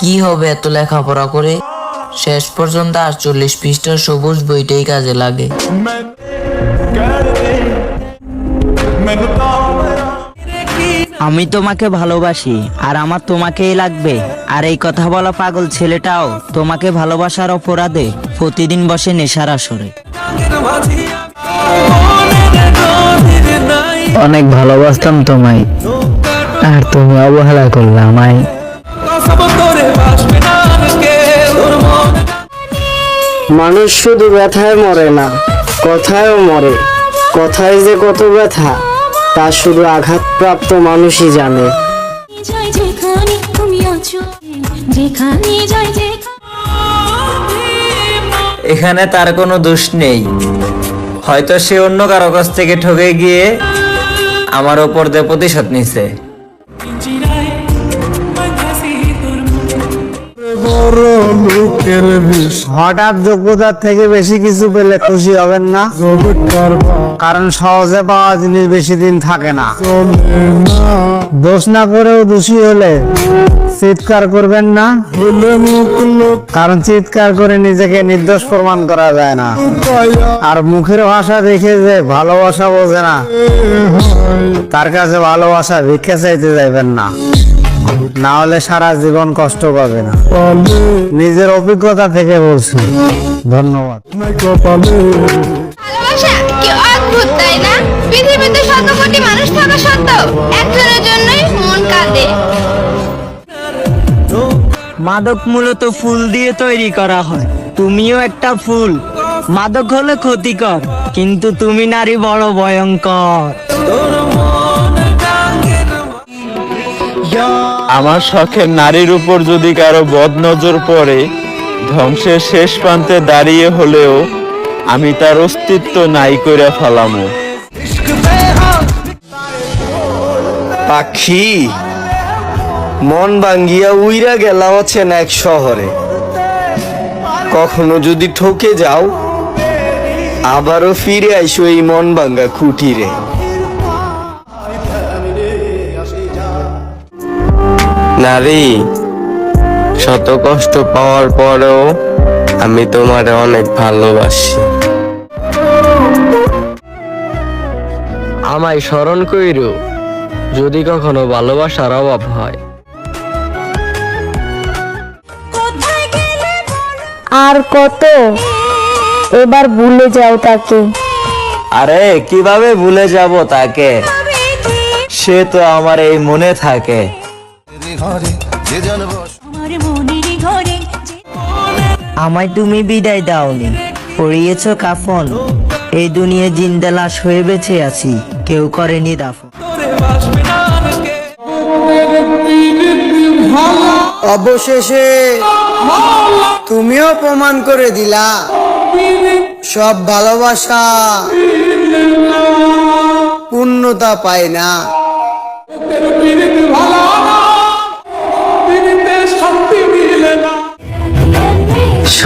কি হবে এত লেখাপড়া করে? শেষ পর্যন্ত আটচল্লিশ পৃষ্ঠার সবুজ বইটাই কাজে লাগে। আমি তোমাকে ভালোবাসি আর আমার তোমাকেই লাগবে। আর এই কথা বলা পাগল ছেলেটাও তোমাকে ভালোবাসার অপরাধে প্রতিদিন বসে নেশার আসরে। অনেক ভালোবাসতাম তোমায় আর তুমি অবহেলা করলে আমায়। মানুষ শুধু ব্যথায় মরে না, কথায়ও মরে। কথায় যে কত ব্যথা, তা শুধু আঘাতপ্রাপ্ত মানুষই জানে। এখানে তার কোনো দোষ নেই। হয়তো সে অন্য কারও কাছ থেকে ঠকে গিয়ে আমার ওপর দিয়ে প্রতিশোধ নিছে। হঠাৎ যোগ্যতার থেকে বেশি কিছু পেলে খুশি হবেন না? কারণ সহজে পাওয়া জিনিস বেশি দিন থাকে না। দোষ না করেও দোষী হলে চিৎকার করবেন না। কারণ চিৎকার করে নিজেকে নির্দোষ প্রমাণ করা যায় না। আর মুখের ভাষা দেখে যে ভালোবাসা বোঝে না তার কাছে ভালোবাসা ভিক্ষা চাইতে যাইবেন না। না হলে সারা জীবন কষ্ট পাবে না। নিজের অভিজ্ঞতা থেকে বলছি। ধন্যবাদ। কি অদ্ভুত তাই না? পৃথিবীতে শত কোটি মানুষ থাকা সত্ত্বেও একজনের জন্যই মন কাঁদে। মাদক মূলত ফুল দিয়ে তৈরি করা হয়। তুমিও একটা ফুল। মাদক হলে ক্ষতিকর কিন্তু তুমি নারী বড় ভয়ঙ্কর। আমার শখের নারীর উপর যদি কারও বদ নজর পড়ে, ধ্বংসের শেষ প্রান্তে দাঁড়িয়ে হলেও আমি তার অস্তিত্ব নাই করে ফেলামো। পাখি, মন ভাঙ্গিয়া উইরা গেলাম আছেন এক শহরে। কখনো যদি ঠকে যাও, আবারও ফিরে আইসো এই মন ভাঙ্গা খুঁটিরে। নারী শত কষ্ট পাওয়ার পরেও আমি তোমারে অনেক ভালোবাসি। আমায় স্মরণ কইরো যদি কখনো ভালোবাসার অভাব হয়। আর কত? এবার ভুলে যাও তাকে। আরে কীভাবে ভুলে যাব তাকে? সে তো আমার এই মনে থাকে। আমার মনের ঘরে আমায় তুমি বিদায় দাওনি। পড়িয়েছ কাফন। এই দুনিয়া জিন্দা লাশ হয়ে বেঁচে আছি। কেউ করেনি দাফন। অবশেষে তুমিও প্রমাণ করে দিলা। সব ভালোবাসা পূর্ণতা পায় না।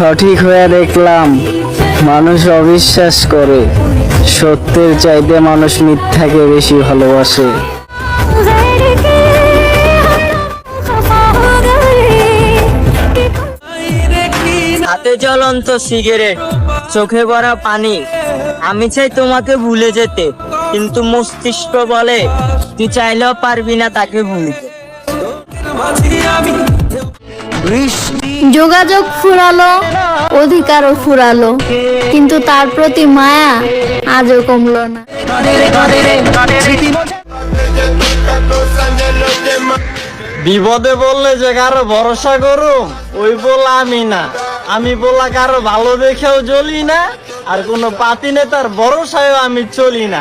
সঠিক হয়ে দেখলাম, মানুষ অবিশ্বাস করে। সত্যের চাইতে মানুষ মিথ্যাকে বেশি ভালোবাসে। হাতে জ্বলন্ত সিগারেট, চোখে ভরা পানি। আমি চাই তোমাকে ভুলে যেতে, কিন্তু মস্তিষ্ক বলে, তুই চাইলেও পারবি না তাকে ভুলতে। যোগাযোগ ফুরালো, অধিকারও ফুরালো, কিন্তু তার প্রতি মায়া আজও কমলো না। বিপদে বললে যে কারও ভরসা করুম, ওই বলা আমি না। আমি বলা কারও ভালো দেখেও জ্বলি না, আর কোনো পাতি নেতার ভরসায়ও আমি চলি না।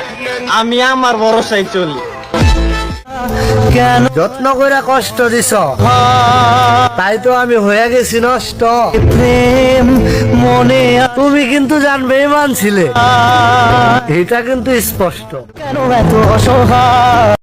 আমি আমার ভরসায় চলি। যত্ন করে কষ্ট দিছ। তাই তো আমি হয়ে গেছি নষ্ট। প্রেম মনে তুমি কিন্তু জানবে ছিলে এটা কিন্তু স্পষ্ট। কেন এত অসহায়?